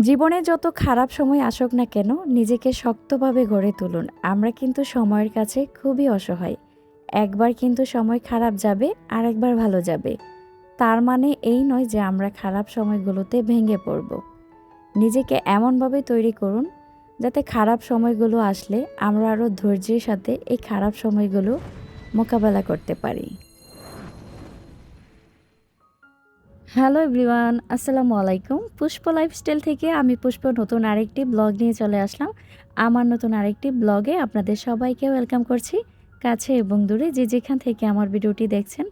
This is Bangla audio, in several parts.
জীবনে যত খারাপ সময় আসুক না কেন, নিজেকে শক্তভাবে গড়ে তুলুন। আমরা কিন্তু সময়ের কাছে খুবই অসহায়। একবার কিন্তু সময় খারাপ যাবে আর একবার ভালো যাবে। তার মানে এই নয় যে আমরা খারাপ সময়গুলোতে ভেঙে পড়ব। নিজেকে এমনভাবে তৈরি করুন, যাতে খারাপ সময়গুলো আসলে আমরা আরও ধৈর্যের সাথে এই খারাপ সময়গুলো মোকাবেলা করতে পারি। হ্যালো এভরিওয়ান, আসসালামু আলাইকুম। পুষ্প লাইফস্টাইল থেকে আমি পুষ্প নতুন আরেকটি ব্লগ নিয়ে চলে আসলাম। আমার নতুন আরেকটি ব্লগে আপনাদের সবাইকে ওয়েলকাম করছি। কাছে এবং দূরে যে যেখান থেকে আমার ভিডিওটি দেখছেন,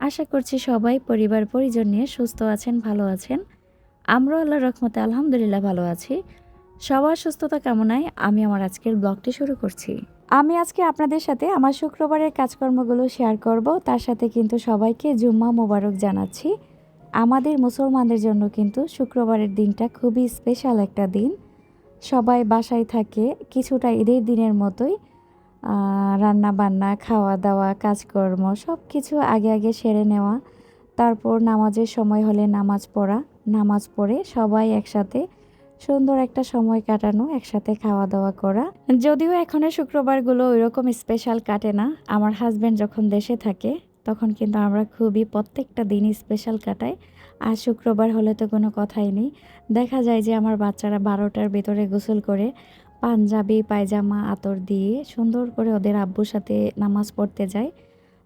আশা করছি সবাই পরিবার পরিজন নিয়ে সুস্থ আছেন, ভালো আছেন। আমরাও আল্লাহ রহমতে আলহামদুলিল্লাহ ভালো আছি। সবার সুস্থতা কামনায় আমি আমার আজকের ব্লগটি শুরু করছি। আমি আজকে আপনাদের সাথে আমার শুক্রবারের কাজকর্মগুলো শেয়ার করব। তার সাথে কিন্তু সবাইকে জুম্মা মোবারক জানাচ্ছি। আমাদের মুসলমানদের জন্য কিন্তু শুক্রবারের দিনটা খুবই স্পেশাল একটা দিন। সবাই বাসায় থাকে, কিছুটা ঈদের দিনের মতোই রান্না বান্না খাওয়া দাওয়া কাজকর্ম সব কিছু আগে আগে সেরে নেওয়া। তারপর নামাজের সময় হলে নামাজ পড়া। নামাজ পড়ে সবাই একসাথে সুন্দর একটা সময় কাটানো, একসাথে খাওয়া দাওয়া করা। যদিও এখনের শুক্রবারগুলো ওইরকম স্পেশাল কাটে না। আমার হাজব্যান্ড যখন দেশে থাকে তখন কিন্তু আমরা খুবই প্রত্যেকটা দিনই স্পেশাল কাটাই আর শুক্রবার হলে তো কোনো কথাই নেই। দেখা যায় যে আমার বাচ্চারা বারোটার ভেতরে গোসল করে পাঞ্জাবি, পায়জামা, আতর দিয়ে সুন্দর করে ওদের আব্বুর সাথে নামাজ পড়তে যায়।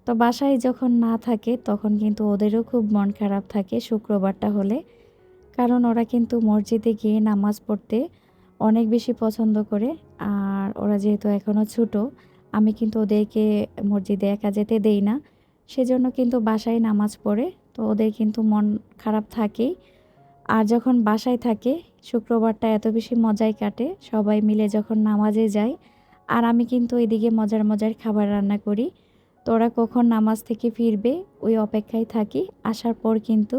তো বাসায় যখন না থাকে তখন কিন্তু ওদেরও খুব মন খারাপ থাকে শুক্রবারটা হলে। কারণ ওরা কিন্তু মসজিদে গিয়ে নামাজ পড়তে অনেক বেশি পছন্দ করে আর ওরা যেহেতু এখনও ছোটো, আমি কিন্তু ওদেরকে মসজিদে একা যেতে দেই না। সেজন্য কিন্তু বাসায় নামাজ পড়ে, তো ওদের কিন্তু মন খারাপ থাকেই। আর যখন বাসায় থাকে, শুক্রবারটা এত বেশি মজাই কাটে, সবাই মিলে যখন নামাজে যায় আর আমি কিন্তু এদিকে মজার মজার খাবার রান্না করি। তো ওরা কখন নামাজ থেকে ফিরবে, ওই অপেক্ষায় থাকি, আসার পর কিন্তু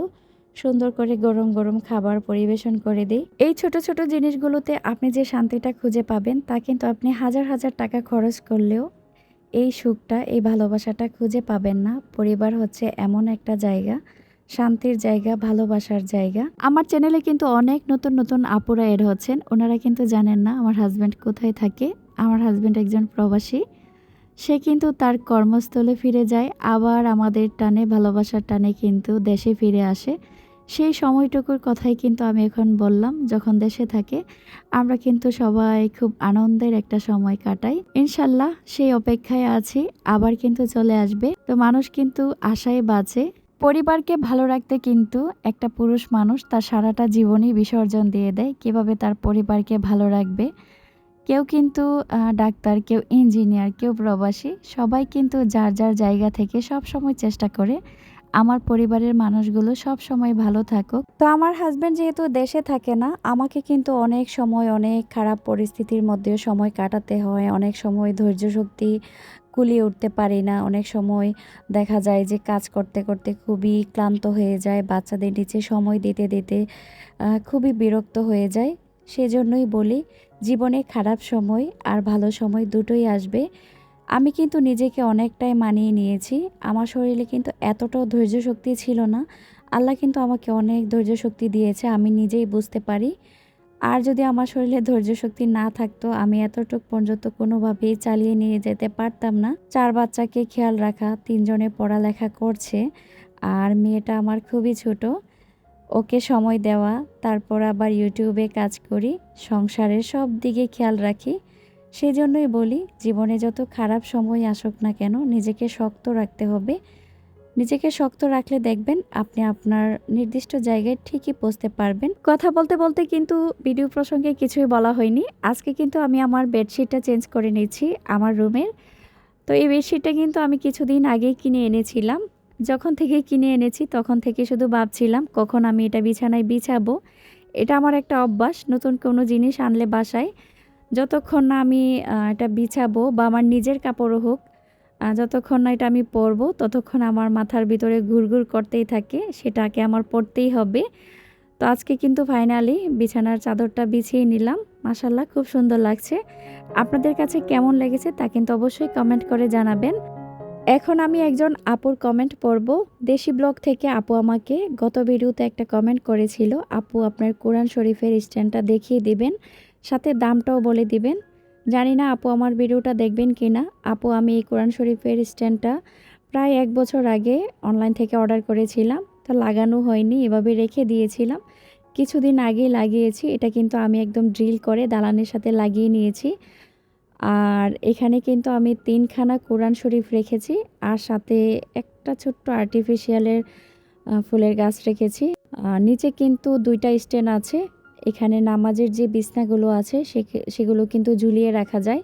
সুন্দর করে গরম গরম খাবার পরিবেশন করে দিই। এই ছোট ছোট জিনিসগুলোতে আপনি যে শান্তিটা খুঁজে পাবেন, তা কিন্তু আপনি হাজার হাজার টাকা খরচ করলেও এই সুখটা, এই ভালোবাসাটা খুঁজে পাবেন না। পরিবার হচ্ছে এমন একটা জায়গা, শান্তির জায়গা, ভালোবাসার জায়গা। আমার চ্যানেলে কিন্তু অনেক নতুন নতুন আপুরা এড হচ্ছেন। ওনারা কিন্তু জানেন না আমার হাজব্যান্ড কোথায় থাকে। আমার হাজব্যান্ড একজন প্রবাসী। সে কিন্তু তার কর্মস্থলে ফিরে যায়, আবার আমাদের টানে, ভালোবাসার টানে কিন্তু দেশে ফিরে আসে। সেই সময়টুকুর কথাই কিন্তু আমি এখন বললাম, যখন দেশে থাকে, আমরা কিন্তু সবাই খুব আনন্দের একটা সময় কাটাই। ইনশাল্লাহ সেই অপেক্ষায় আছি, আবার কিন্তু চলে আসবে। তো মানুষ কিন্তু আশায় বাঁচে। পরিবারকে ভালো রাখতে কিন্তু একটা পুরুষ মানুষ তার সারাটা জীবনই বিসর্জন দিয়ে দেয়, কীভাবে তার পরিবারকে ভালো রাখবে। কেউ কিন্তু ডাক্তার, কেউ ইঞ্জিনিয়ার, কেউ প্রবাসী, সবাই কিন্তু যার যার জায়গা থেকে সব সময় চেষ্টা করে আমার পরিবারের মানুষগুলো সব সময় ভালো থাকুক। তো আমার হাজব্যান্ড যেহেতু দেশে থাকে না, আমাকে কিন্তু অনেক সময় অনেক খারাপ পরিস্থিতির মধ্যেও সময় কাটাতে হয়। অনেক সময় ধৈর্য শক্তি কুলিয়ে উঠতে পারি না। অনেক সময় দেখা যায় যে কাজ করতে করতে খুবই ক্লান্ত হয়ে যায়, বাচ্চাদের নিচে সময় দিতে দিতে খুবই বিরক্ত হয়ে যায়। সেজন্যই বলি, জীবনে খারাপ সময় আর ভালো সময় দুটোই আসবে। আমি কিন্তু নিজেকে অনেকটাই মানিয়ে নিয়েছি। আমার শরীরে কিন্তু এতটাও ধৈর্য শক্তি ছিল না। আল্লাহ কিন্তু আমাকে অনেক ধৈর্য শক্তি দিয়েছে, আমি নিজেই বুঝতে পারি। আর যদি আমার শরীরে ধৈর্য শক্তি না থাকতো, আমি এতটুক পর্যন্ত কোনোভাবেই চালিয়ে নিয়ে যেতে পারতাম না। চার বাচ্চাকে খেয়াল রাখা, তিনজনে পড়ালেখা করছে, আর মেয়েটা আমার খুবই ছোট। ওকে সময় দেওয়া, তারপর আবার ইউটিউবে কাজ করি, সংসারের সব দিকে খেয়াল রাখি। সেই জন্যই বলি, জীবনে যত খারাপ সময় আসুক না কেন, নিজেকে শক্ত রাখতে হবে। নিজেকে শক্ত রাখলে দেখবেন আপনি আপনার নির্দিষ্ট জায়গায় ঠিকই পৌঁছতে পারবেন। কথা বলতে বলতে কিন্তু ভিডিও প্রসঙ্গে কিছুই বলা হয়নি। আজকে কিন্তু আমি আমার বেডশিটটা চেঞ্জ করে নিয়েছি, আমার রুমের। তো এই বেডশিটটা কিন্তু আমি কিছুদিন আগেই কিনে এনেছিলাম। যখন থেকে কিনে এনেছি, তখন থেকে শুধু ভাবছিলাম, কখন আমি এটা বিছানায় বিছাবো? এটা আমার একটা অভ্যাস, নতুন কোনো জিনিস আনলে বাসায়। যতক্ষণ না আমি এটা বিছাবো বা আমার নিজের কাপড়ও হোক যতক্ষণ না এটা আমি পরবো, ততক্ষণ আমার মাথার ভিতরে ঘুরঘুর করতেই থাকে, সেটাকে আমার পরতেই হবে। তো আজকে কিন্তু ফাইনালি বিছানার চাদরটা বিছিয়ে নিলাম। মাসাল্লাহ খুব সুন্দর লাগছে। আপনাদের কাছে কেমন লেগেছে তা কিন্তু অবশ্যই কমেন্ট করে জানাবেন। এখন আমি একজন আপুর কমেন্ট পড়ব। দেশি ব্লগ থেকে আপু আমাকে গত ভিডিওতে একটা কমেন্ট করেছিল, আপু, আপনার কোরআন শরীফের স্ট্যান্ডটা দেখিয়ে দিবেন। সাথে দামটাও বলে দিবেন। জানি না আপু আমার ভিডিওটা দেখবেন কি না আপু, আমি এই কোরআন শরীফের স্ট্যান্ডটা প্রায় এক বছর আগে অনলাইন থেকে অর্ডার করেছিলাম। তো লাগানো হয়নি, এভাবে রেখে দিয়েছিলাম। কিছুদিন আগেই লাগিয়েছি। এটা কিন্তু আমি একদম ড্রিল করে দালানের সাথে লাগিয়ে নিয়েছি। আর এখানে কিন্তু আমি তিনখানা কোরআন শরীফ রেখেছি আর সাথে একটা ছোট্ট আর্টিফিশিয়ালের ফুলের গাছ রেখেছি। নিচে কিন্তু দুইটা স্ট্যান্ড আছে। এখানে নামাজের যে বিছনাগুলো আছে সেগুলো কিন্তু ঝুলিয়ে রাখা যায়।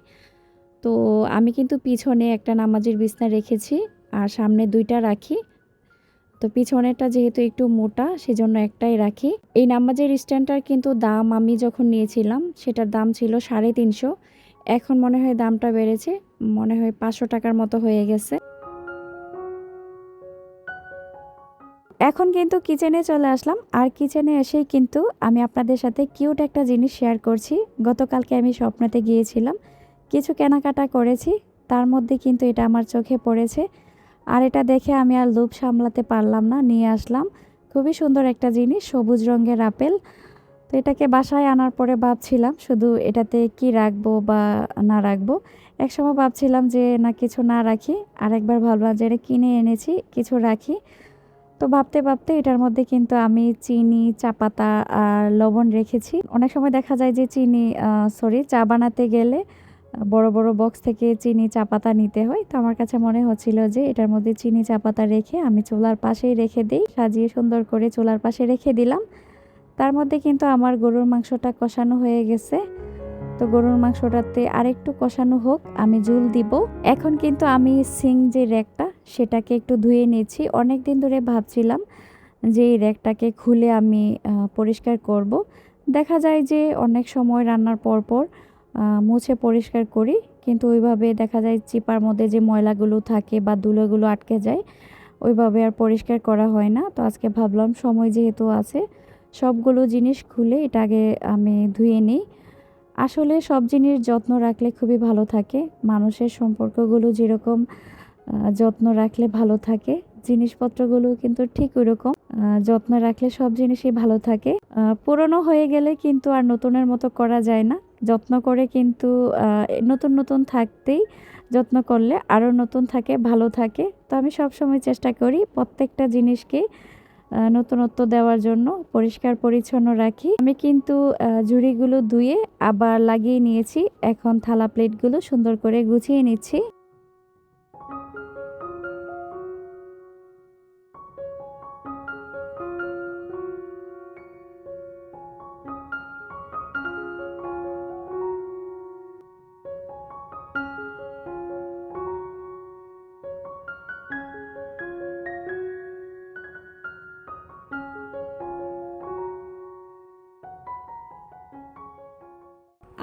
তো আমি কিন্তু পিছনে একটা নামাজের বিছনা রেখেছি আর সামনে দুইটা রাখি। তো পিছনেরটা যেহেতু একটু মোটা, সেজন্য একটাই রাখি। এই নামাজের স্ট্যান্ডটার কিন্তু দাম আমি যখন নিয়েছিলাম, সেটার দাম ছিল সাড়ে তিনশো। এখন মনে হয় দামটা বেড়েছে, মনে হয় পাঁচশো টাকার মতো হয়ে গেছে। এখন কিন্তু কিচেনে চলে আসলাম। আর কিচেনে এসেই কিন্তু আমি আপনাদের সাথে কিউট একটা জিনিস শেয়ার করছি। গতকালকে আমি স্বপ্নতে গিয়েছিলাম। কিছু কেনাকাটা করেছি। তার মধ্যে কিন্তু এটা আমার চোখে পড়েছে। আর এটা দেখে আমি আর লোভ সামলাতে পারলাম না, নিয়ে আসলাম। খুবই সুন্দর একটা জিনিস, সবুজ রঙের আপেল। তো এটাকে বাসায় আনার পরে ভাবছিলাম, শুধু এটাতে কি রাখব বা না রাখব? একসময় ভাবছিলাম যে না, কিছু না রাখি। আর একবার ভাবলাম যে এটা কিনে এনেছি, কিছু রাখি। তো ভাবতে ভাবতে এটার মধ্যে কিন্তু আমি চিনি, চা পাতা আর লবণ রেখেছি। অনেক সময় দেখা যায় যে চিনি সরি চা বানাতে গেলে বড় বড় বক্স থেকে চিনি, চা পাতা নিতে হয়। তো আমার কাছে মনে হচ্ছিল যে এটার মধ্যে চিনি, চা পাতা রেখে আমি চুলার পাশেই রেখে দিই। সাজিয়ে সুন্দর করে চুলার পাশে রেখে দিলাম। তার মধ্যে কিন্তু আমার গরুর মাংসটা কষানো হয়ে গেছে। তো গরুর মাংসটাতে আরেকটু কষানো হোক, আমি জুল দিব। এখন কিন্তু আমি সিং যে র্যাকটা সেটাকে একটু ধুয়ে নিয়েছি। অনেক দিন ধরে ভাবছিলাম যে এই র্যাকটাকে খুলে আমি পরিষ্কার করব। দেখা যায় যে অনেক সময় রান্নার পর পর মুছে পরিষ্কার করি, কিন্তু ওইভাবে দেখা যায় চিপার মধ্যে যে ময়লাগুলো থাকে বা ধুলোগুলো আটকে যায়, ওইভাবে আর পরিষ্কার করা হয় না। তো আজকে ভাবলাম সময় যেহেতু আছে, সবগুলো জিনিস খুলে এটা আগে আমি ধুয়ে নিই। আসলে সব জিনিস যত্ন রাখলে খুবই ভালো থাকে। মানুষের সম্পর্কগুলো যেরকম যত্ন রাখলে ভালো থাকে। জিনিসপত্রগুলো কিন্তু ঠিক ওইরকম। যত্ন রাখলে সব জিনিসই ভালো থাকে। পুরনো হয়ে গেলে কিন্তু আর নতুনের মতো করা যায় না। যত্ন করে কিন্তু নতুন নতুন থাকতেই যত্ন করলে আরও নতুন থাকে, ভালো থাকে। তো আমি সবসময় চেষ্টা করি প্রত্যেকটা জিনিসকে নতুনত্ব দেওয়ার জন্য পরিষ্কার পরিচ্ছন্ন রাখি। আমি কিন্তু ঝুড়িগুলো ধুয়ে আবার লাগিয়ে নিয়েছি। এখন থালা প্লেটগুলো সুন্দর করে গুছিয়ে নিচ্ছি।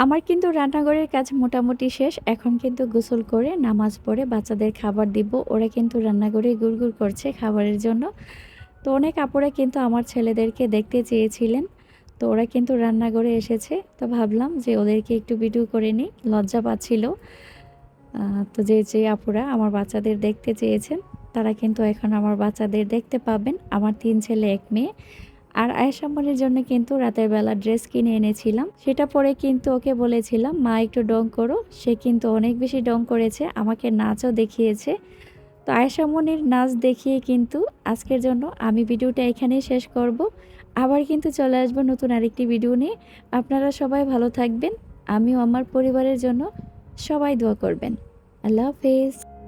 আমার কিন্তু রান্নাঘরের কাজ মোটামুটি শেষ। এখন কিন্তু গোসল করে নামাজ পড়ে বাচ্চাদের খাবার দিব। ওরা কিন্তু রান্নাঘরে গুড়গুড় করছে খাবারের জন্য। তো অনেক আপুরা কিন্তু আমার ছেলেদেরকে দেখতে চেয়েছিলেন। তো ওরা কিন্তু রান্নাঘরে এসেছে। তো ভাবলাম যে ওদেরকে একটু ভিডিও করে নিই। লজ্জা পাচ্ছিল। তো যে যে আপুরা আমার বাচ্চাদের দেখতে চেয়েছেন, তারা কিন্তু এখন আমার বাচ্চাদের দেখতে পাবেন। আমার তিন ছেলে, এক মেয়ে। আর আয়েশাম্মনের জন্য কিন্তু রাতের বেলা ড্রেস কিনে এনেছিলাম। সেটা পরে কিন্তু ওকে বলেছিলাম, মা, একটু ডং করো। সে কিন্তু অনেক বেশি ডং করেছে, আমাকে নাচও দেখিয়েছে। তো আয়েশাম্মনির নাচ দেখিয়ে কিন্তু আজকের জন্য আমি ভিডিওটা এখানেই শেষ করব। আবার কিন্তু চলে আসব নতুন আরেকটি ভিডিও নিয়ে। আপনারা সবাই ভালো থাকবেন। আমিও আমার পরিবারের জন্য সবাই দোয়া করবেন। আল্লাহ হাফেজ।